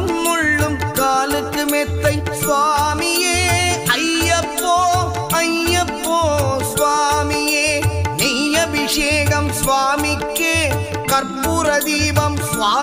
கல்லும் முள்ளும் காலுக்கு மெத்தை சுவாமியே. ஐயப்போ ஐயப்போ சுவாமியே. நெய் அபிஷேகம் சுவாமிக்கே. கற்பூர தீபம் சுவாமி